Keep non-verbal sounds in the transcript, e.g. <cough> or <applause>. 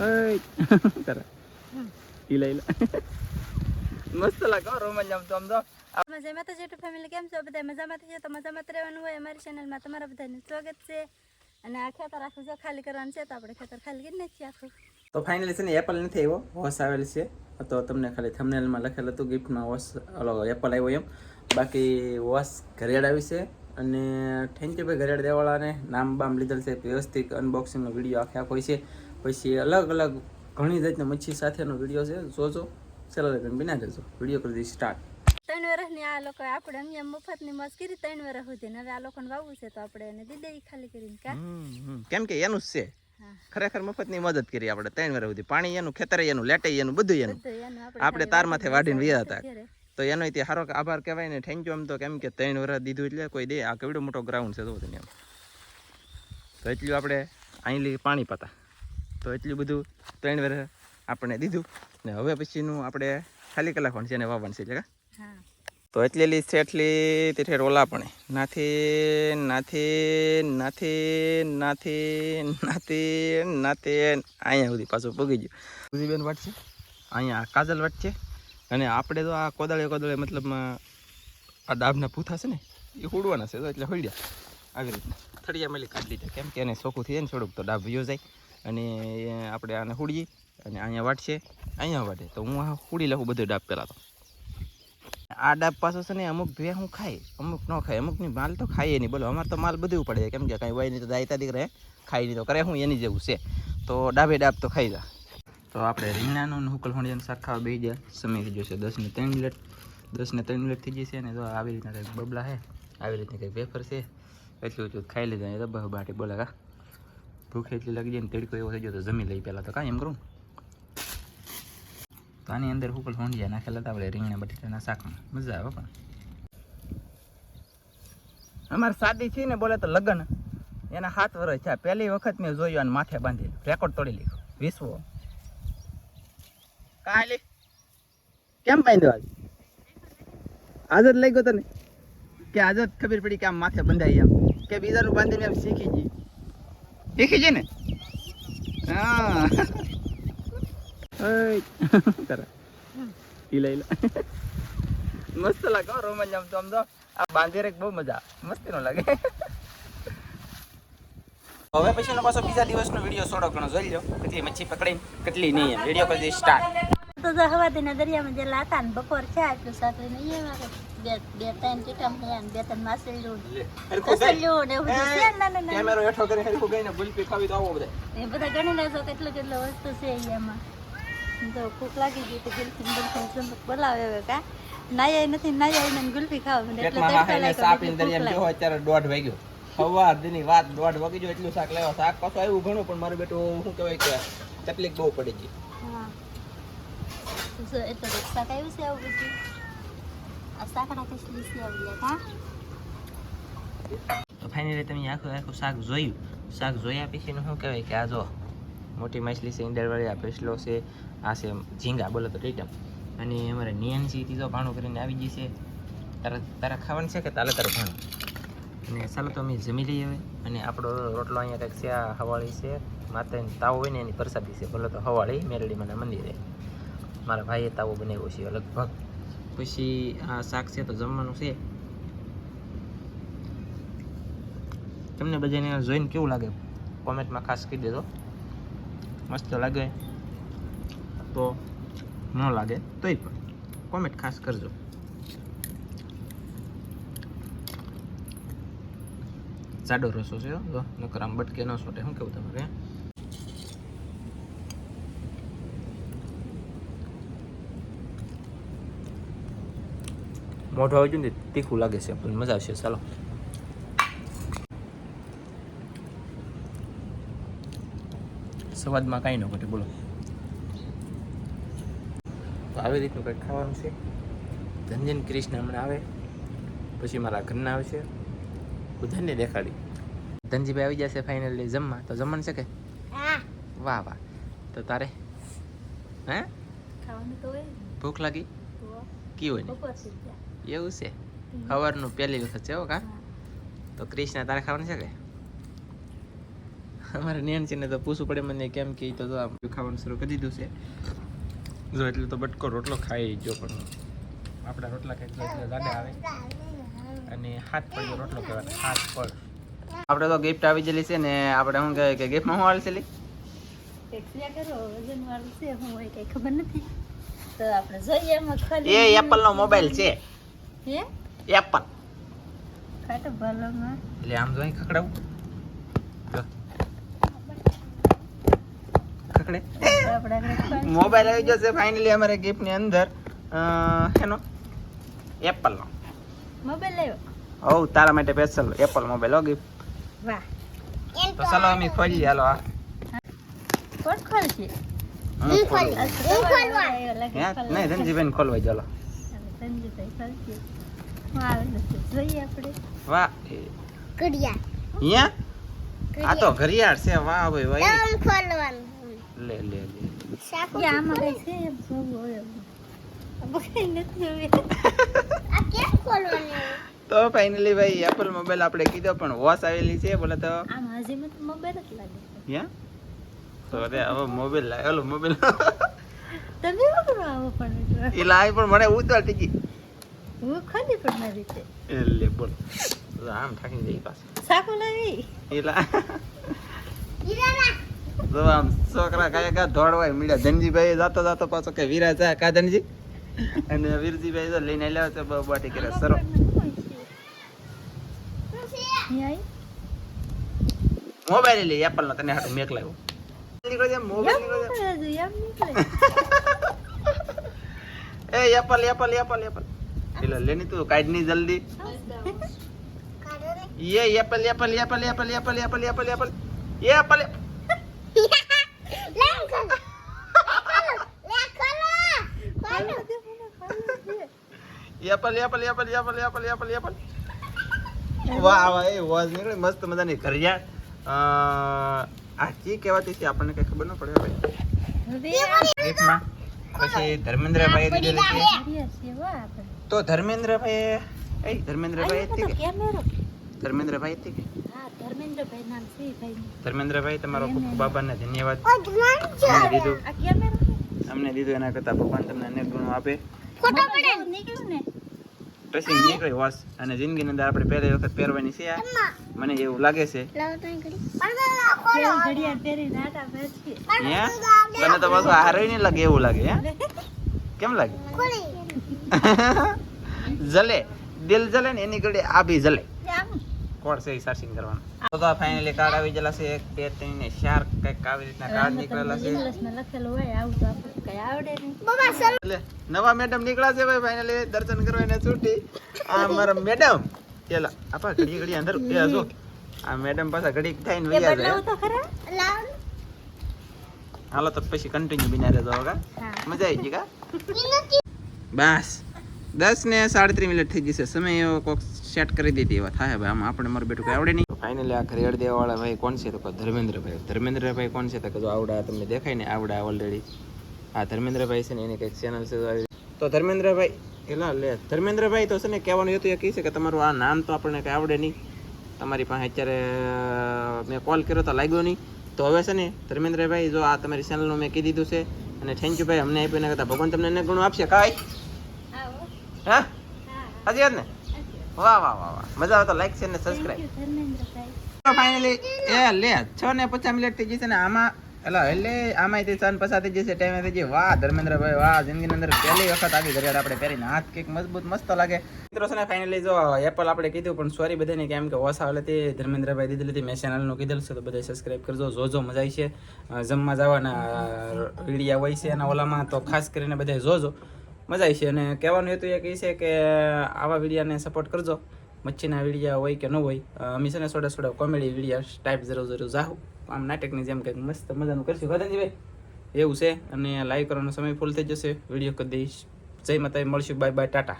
કરે ઈલા ઈલા મસ્ત લાગે રોમાન આમ તો આમ તો મજામાં તો જેટલું ફેમિલી કેમ છો બધા મજામાં છે તો મજામાં જ રહેવાનું હોય અમારી ચેનલમાં તમારા બધાનું સ્વાગત છે અને આ ખેતર આખું જો ખાલી કરવાનું છે તો આપણે ખેતર ખાલી કરી નાખીએ આખું તો ફાઇનલી છે ને એપલ નથી આવ્યો વોશ આવેલ છે તો તમને ખાલી થમનેલમાં લખેલું હતું ગિફ્ટમાં વોશ ઓલો એપલ આવ્યો એમ બાકી વોશ ઘરેડ આવી છે અને થેન્ક યુ ભાઈ ઘરેડ દેવાળાને નામ બામ લીધેલ છે વ્યવસ્થિત અનબોક્સિંગનો વીડિયો આખે આખો છે પછી અલગ અલગ ઘણી જાતની મચ્છી સાથેનો વીડિયો છે. જોજો. ચાલો લગન બિના જજો. વીડિયો કરી દઈશ સ્ટાર્ટ ત્રણ વર્ષની આ લોકો આપણે એમ મફતની મસ્ત કરી ત્રણ વર્ષ સુધી. ને હવે આ લોકોને વાવવું છે તો આપણે એને દીધે ખાલી કરીને કા? કેમ કે એનું જ છે. ખરેખર ખરેખર મફતની મદદ કરી આપણે ત્રણ વર્ષ સુધી. પાણી એનું ખેતર એનું લેટે એનું બધું એનું. આપણે તાર માથે વાઢીને વ્યા હતા. તો એનો તે સારો આભાર કહેવાય ને થેન્ક યુ એમ તો કેમ કે ત્રણ વર્ષ દીધું એટલે કોઈ દે. આ કેવડો મોટો ગ્રાઉન્ડ છે એમ. તો એટલું આપણે અહીં લઈ પાણી પાતા. તો એટલું બધું ત્રણ વર્ષ આપણે દીધું. ને હવે પછીનું આપણે ખાલી કલાક છે એને વાવવાનું છે જગા તો એટલેલી છે રોલા ઓલા પણ. નાથી નાથી નાથી નાથી નાથી નાથી. અહીંયા સુધી પાછું પગી ગયું. સુધીબેન વાટ છે. અહીંયા કાજલ વાટ છે. અને આપણે તો આ કોદાળે કોદાળે મતલબમાં આ ડાબના પૂથા છે ને એ હુડવાના છે તો એટલે હોડ્યા આવી રીતના. થળિયા મેલી કાઢી લીધા. કેમ કે એને સોખું થઈ જાય ને થોડુંક તો ડાબ વ્યો જાય. અને આપણે આને હુડીએ અને અહીંયા વાટશે. અહીંયા વાટે. તો હું આ હુડી લખું બધું ડાબ પહેલાં તો. આ ડાબ પાછો છે ને અમુક ભે હું ખાય. અમુક ન ખાય. અમુકની માલ તો ખાઈએ નહીં. બોલો, અમારે તો માલ બધું પડે કેમ કે કાંઈ હોય નહીં તો દાયતા દીકરા ખાઈ નહીં તો કરે. હું એની જેવું છે. તો ડાબે ડાબ તો ખાઈ જા. તો આપણે રીંગણાનું હુકલ હોંડિયાનું શાક ખાવા બેસી સમય થઈ જશે દસ ને ત્રણ મિનિટ. દસ ને ત્રણ મિનિટ થઈ જશે ને તો આવી રીતના કંઈક બબલા છે. આવી રીતના કંઈક વેફર છે. એટલું ખાઈ લીધા. એ તો બાટી બોલા કા ભૂખ એટલી લાગી જાય ને તેડકો એવો થઈ ગયો તો જમી લઈ પહેલાં તો. કાંઈ એમ કરું? તો આની અંદર હુકલ હોંડિયા નાખેલા હતા આપણે રીંગણા, બટેટાના શાકમાં મજા આવે પણ. અમારે શાદી છે ને બોલે તો લગ્ન. એના હાથ વર્ષ છે. પહેલી વખત મેં જોયું અને માથે બાંધી રેકોર્ડ તોડી લીધો. વિશ્વ. કાલે કેમ બાંધ્યો આજે? આઝાદ લઈ ગયો તને? કે આઝાદ ખબર પડી કે આમ માથે બંધાઈ એમ. કે બીજાનું બાંધીને એમ શીખી ગઈ. શીખી જઈ ને? હા. ઈલા ઈલા મસ્ત લાગે હો રોમાન આમ તો આ બાંધી રે બહુ મજા મસ્તી નો લાગે. હવે પછીનો પાછો બીજા દિવસનો વીડિયો થોડો ઘણો. જોઈ લો કેટલી મચ્છી પકડીને કેટલી નહીં વીડિયો કરી દઈ સ્ટાર્ટ તો જો હવાદીના દરિયામાં જે લાતા ને બપોર છે આટલું સાથે નહીં બે બે ત્રણ ચીટમ છે ને બે ત્રણ માસેલું કસલ્યું ને એવું છે નાના નાના. કેમેરો હેઠો કરી હરખું ગઈને ગુલપી ખાવી તો આવો બધા. એ બધા ગણી લેજો કેટલું કેટલું વસ્તુ છે એમાં. તો ભૂખ લાગી ગઈ તો ગુલ્ફી ગુલ્ફી જમક બોલાવે હવે કા. નાયા નથી નાયા ને ગુલ્ફી ખાવા મને એટલે તડકા લાગ્યો, અત્યારે દોઢ વાગ્યો. સવાર દીની વાત દોઢ વાગી ગયો એટલું શાક લેવા. શાક પાછું આવ્યું ઘણું પણ મારું બેટું શું કહેવાય કે તકલીફ બહુ પડી ગઈ. હા. તો એ તો શાક આવ્યું છે આવું બધું? તો ફાઇનલી તમે આખું આખું શાક જોયું. શાક જોયા પછીનું શું કહેવાય કે આ જો મોટી માછલી છે ઈંડરવાળી આ પેસલો છે, આ છે ઝીંગા, બોલો તો ટીટમ અને અમારે નિયનસી તીજો ભાણું કરીને આવી ગઈ છે. તારા તારા ખાવાનું છે કે તાલે તારું ભાણું? અને ચાલો તો અમે જમી લઈએ હવે. અને આપણો રોટલો અહીંયા કંઈક છે, આ હવાળી છે. માતાની તાવ હોય ને એની પ્રસાદી છે. બોલો તો હવાળી મેરડીમાંના મંદિરે. મારા ભાઈએ તાવો બનાવ્યો છે લગભગ. પછી આ શાક છે તો જમવાનું છે. તમને બધાને જોઈને કેવું લાગે? કોમેન્ટમાં ખાસ કહી દેજો. મસ્ત લાગે. તો ન લાગે, તોય પણ. કોમેન્ટ ખાસ કરજો. જાડો રસો છે નકર આમ બટકે ન સોટે. શું કેવું તમારે? મોઢું આવી ગયું ને તીખું લાગે છે પણ મજા આવશે. ચાલો. સ્વાદમાં કાંઈ ન ઘટે બોલો. તો આવી રીતનું કંઈક ખાવાનું છે. ધનજન કૃષ્ણ હમણાં આવે પછી મારા ઘરના આવશે બધાને દેખાડી. ધનજીભાઈ આવી જશે ફાઇનલી જમવા. તો જમવાનું છે કે? વાહ વાહ. તો તારે? હે. ભૂખ લાગી? કી હોય ને એવું છે? સવારનું પહેલી વખત છે હો કા? તો ક્રિષ્ના તારે ખાવાનું છે કે? અમારે નેનસીને તો પૂછવું પડે મને કેમ કે તો આમ ખાવાનું શરૂ કરી દીધું છે. જો એટલે તો બટકો રોટલો ખાઈ જો પણ આપણા રોટલા ખાઈ એટલે દાદા આવે. અને હાથ પર રોટલો કહેવાય હાથ પર. આપણે તો ગિફ્ટ આવી ગયેલી છે ને આપણે શું કહેવાય કે ગિફ્ટમાં શું આવે છે લી? એક્સરે કરો વજન વાળું છે હું કઈ ખબર નથી. તો આપણે જોઈએ એમાં ખાલી એ એપલ નો મોબાઈલ છે. હે? એપલ ખાટો ભલામાં એટલે આમ જો અહીં ખખડાવું? જો. ખખડે. આપણે આગળ ખાલી મોબાઈલ આવી ગયો છે ફાઇનલી અમારે gift ની અંદર. એનો એપલ નો. મોબાઈલ લાવ્યો હવ તારા માટે સ્પેશિયલ એપલ મોબાઈલ હો gift. વાહ. તો ચાલો અમે ખોલીએ હાલો આ કોણ ખોલશે? હું ખોલું હે? ખોલવા. નહીં ધનજીભાઈ ખોલવાય ચાલો. હું છે જોઈએ આપણે. વાહ. અહીંયા? આ તો ઘડિયાળ. છે. વાહ ભાઈ ભાઈ લે લે લે. એ આમાં કઈ છે. <laughs> તો ફાઇનલી ભાઈ એપલ મોબાઈલ આપણે કીધો પણ વોશ આવેલી છે. બોલે તો. આમાં હજી મને મોબાઈલ જ લાગે હે? તો હવે મોબાઈલ લાવ ઓલો મોબાઈલ તમે કરવા આવો પણ એ લાવી પણ મને ઉતાર ટીકી હું ખાલી પણ મારી રીતે. એટલે બોલ. આમ થાકી જઈ પાછું. સાકુ લાવી? એલા <laughs> તો આમ છોકરા કયા કા દોડવાય મળ્યા. ધનજીભાઈ જાતો જાતો પાછો કે વીરા જા કા ધનજી? અને વીરજીભાઈ તો લઈને આવ્યા છે બાટી કરે. સરો. મોબાઈલ લે એપલ નો તને હાથ મેક લાવ્યો એ એપલ એપલ એપલ એપલ એટલે લેની તું કાઢ ની જલ્દી ये apple apple apple apple apple apple apple apple ये apple apple apple apple apple apple apple apple વાહ વાહ એ વાહ નીકળે મસ્ત મજાની ઘરિયાળ અ, આ કી કહેવાતી છે આપણને કઈ ખબર ન પડે ભાઈ ગિફ્ટમાં પછી ધર્મેન્દ્રભાઈ દીધેલી છે તો ધર્મેન્દ્રભાઈ એ ધર્મેન્દ્રભાઈ હતી કે? ધર્મેન્દ્રભાઈ હતી કે? ધર્મેન્દ્રભાઈ નામ છે ભાઈ ધર્મેન્દ્રભાઈ તમારો ખૂબ ખૂબ આભારને ધન્યવાદ. અમને દીધું. અમને દીધું એના કરતા ભગવાન તમને અનેક ગુણો આપે. નીકળ્યું ડ્રેસિંગ નીકળી વોશ અને જિંદગીની અંદર આપણે પહેલી વખત પહેરવાની છે આ. મને એવું લાગે છે. મને તો પાછું હારે નહીં લાગે એવું લાગે હે? કેમ લાગે? <laughs> જલે દિલ જલે ને એની ઘડી આ બી જલે. કોણ છે સર્ચિંગ કરવાનું? તો ફાઇનલી કાર્ડ આવી ગયેલા છે એક બે ત્રણ ને ચાર કંઈક આવી રીતના કાર્ડ નીકળેલા છે. લખેલું હોય આવું તો આપણને કઈ આવડે નહીં. એટલે નવા મેડમ નીકળ્યા છે ભાઈ ફાઇનલી દર્શન કરવા ને છૂટી. આ મારા મેડમ એલા આપા ઘડી ઘડી અંદર એ હસો આ મેડમ પાસે ઘડી થઈને વૈયા જાય. તો ખરા. હાલો તો પછી કન્ટિન્યુ બિના રહેતો હોગા મજા આવી ગઈ કા? બસ. દસ ને સાડત્રીસ મિનિટ થઈ જશે સમય એવો કોક સેટ કરી દીધી. એવા થાય ભાઈ આમ આપણે મારું બેટું કઈ આવડે નહીં. ફાઇનલી આ ઘરેડ દેવા વાળા ભાઈ કોણ છે તો ધર્મેન્દ્રભાઈ. ધર્મેન્દ્રભાઈ કોણ છે તો કહો આવડા તમને દેખાય ને આવડા ઓલરેડી આ ધર્મેન્દ્રભાઈ છે ને એની કંઈક ચેનલ છે તો ધર્મેન્દ્રભાઈ એલા લે ધર્મેન્દ્રભાઈ તો છે ને કહેવાનું હતું એ કહી છે કે તમારું આ નામ તો આપણને કંઈ આવડે નહીં. તમારી પાસે અત્યારે મેં કોલ કર્યો તો લાગ્યો નહીં. તો હવે છે ને ધર્મેન્દ્રભાઈ જો આ તમારી ચેનલનું મેં કહી દીધું છે અને થેન્ક યુ ભાઈ અમને આપ્યું એના કરતાં ભગવાન તમને એને ગુણો આપશે કાંઈ? હા હા? હાજી વાત ને? વાહ વાહ વાહ વાહ. મજા આવે તો લાઈક છે ને સબસ્ક્રાઈબ ફાઇનલી એ લે છ ને પચાસ મિનિટ થઈ જશે ને આમાં એટલે એટલે આમાં તે સન થઈ જશે ટાઈમે થઈ જાય વાહ, ધર્મેન્દ્રભાઈ, વાહ, જિંદગીની અંદર પહેલી વખત આવી ઘડિયાળ આપણે પહેરીને. હાથ કંઈક મજબૂત, મસ્ત લાગે. મિત્રો છે ને ફાઇનલી જો એપલ આપણે કીધું, પણ સોરી બધાને કેમ કે ઓછા આવે હતી ધર્મેન્દ્રભાઈ દીધેલી હતી મેં ચેનલનું કીધેલું છે, તો બધા સબસ્ક્રાઈબ કરજો. જોજો મજા આવી છે. જમવા જવાના વિડીયા હોય છે એના ઓલામાં, તો ખાસ કરીને બધા જોજો. મજા આવી છે. અને કહેવાનું હતું એ કહે છે કે, આવા વિડીયાને સપોર્ટ કરજો. મચ્છીના વિડીયા હોય કે ન હોય અમે છે ને soda soda comedy video type જરૂર જરૂર જાહું. આમ નાટકની જેમ કંઈક મસ્ત મજાનું કરશું. ગોધનજીભાઈ એવું છે? અને લાઈવ કરવાનો સમય ફૂલ થઈ જશે. વીડિયો કરી દઈશ. જય માતા મળશું. Bye bye tata.